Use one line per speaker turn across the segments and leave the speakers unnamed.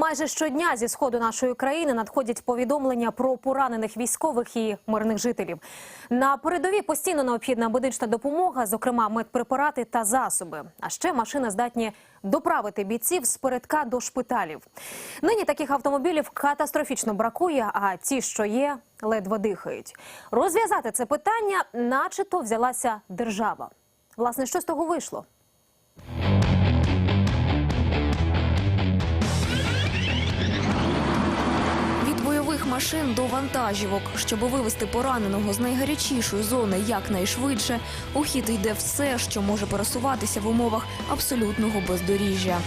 Майже щодня зі сходу нашої країни надходять повідомлення про поранених військових і мирних жителів. На передовій постійно необхідна медична допомога, зокрема медпрепарати та засоби. А ще машини здатні доправити бійців з передка до шпиталів. Нині таких автомобілів катастрофічно бракує, а ті, що є, ледве дихають. Розв'язати це питання, начебто, взялася держава. Власне, що з того вийшло?
Машин до вантажівок, щоб вивести пораненого з найгарячішої зони якнайшвидше, у хід йде все, що може пересуватися в умовах абсолютного бездоріжжя.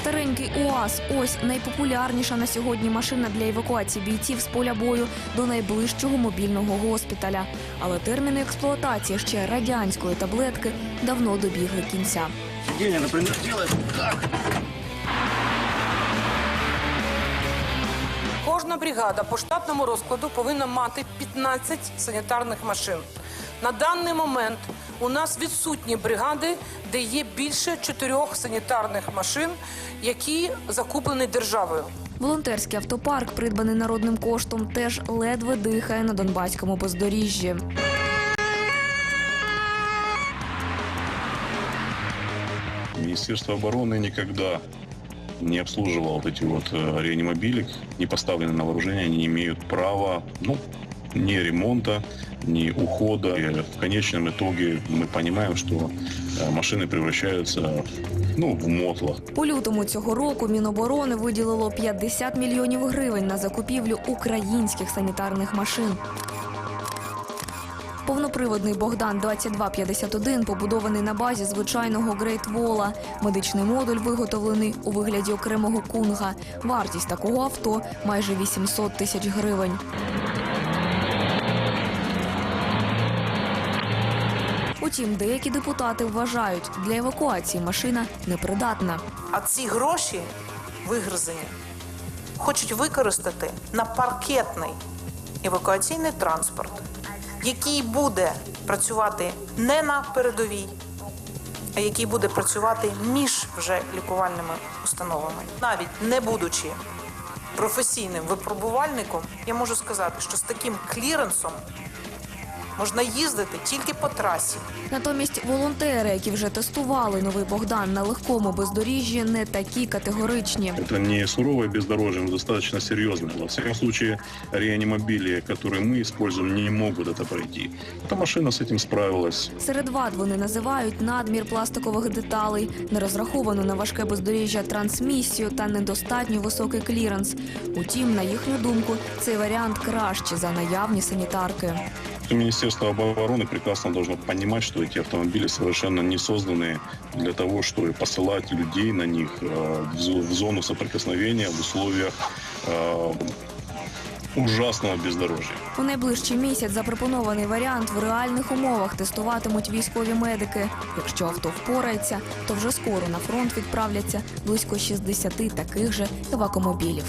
Старенький УАЗ – ось найпопулярніша на сьогодні машина для евакуації бійців з поля бою до найближчого мобільного госпіталя. Але терміни експлуатації ще радянської таблетки давно добігли кінця.
Сиденье, например, делает так.
Кожна бригада по штатному розкладу повинна мати 15 санітарних машин. На даний момент у нас відсутні бригади, де є більше чотирьох санітарних машин, які закуплені державою.
Волонтерський автопарк, придбаний народним коштом, теж ледве дихає на Донбаському бездоріжжі.
Министерство обороны никогда не обслуживало вот эти вот э, реанимобили, не поставлены на вооружение, они не имеют права, ну, ни ремонта, ни ухода. И в конечном итоге мы понимаем, что э, машины превращаются ну, в мотлах.
По лютому цього року Міноборони виділило 50 мільйонів гривень на закупівлю українських санітарних машин. Повноприводний Богдан 2251 побудований на базі звичайного Грейт Вола. Медичний модуль виготовлений у вигляді окремого кунга. Вартість такого авто майже 800 тисяч гривень. Утім, деякі депутати вважають, для евакуації машина непридатна.
А ці гроші вигризені хочуть використати на паркетний евакуаційний транспорт, який буде працювати не на передовій, а який буде працювати між вже лікувальними установами. Навіть не будучи професійним випробувальником, я можу сказати, що з таким кліренсом можна їздити тільки по трасі.
Натомість волонтери, які вже тестували новий Богдан на легкому бездоріжжі, не такі категоричні.
Это не суровое бездорожье, но достаточно серьезное. Во всяком случае, реанимобили, которые мы используем, не могут это пройти. Эта машина с этим справилась.
Серед вад вони називають надмір пластикових деталей, нерозраховану на важке бездоріжжя трансмісію та недостатньо високий кліренс. Утім, на їхню думку, цей варіант краще за наявні санітарки.
Министерство обороны прекрасно должно понимать, что эти автомобили совершенно не созданы для того, чтобы посылать людей на них э, в зо- в зону соприкосновения в условиях э, ужасного бездорожья.
У найближчий місяць запропонований варіант в реальних умовах тестуватимуть військові медики. Якщо авто впорається, то вже скоро на фронт відправляться близько 60 таких же евакомобілів.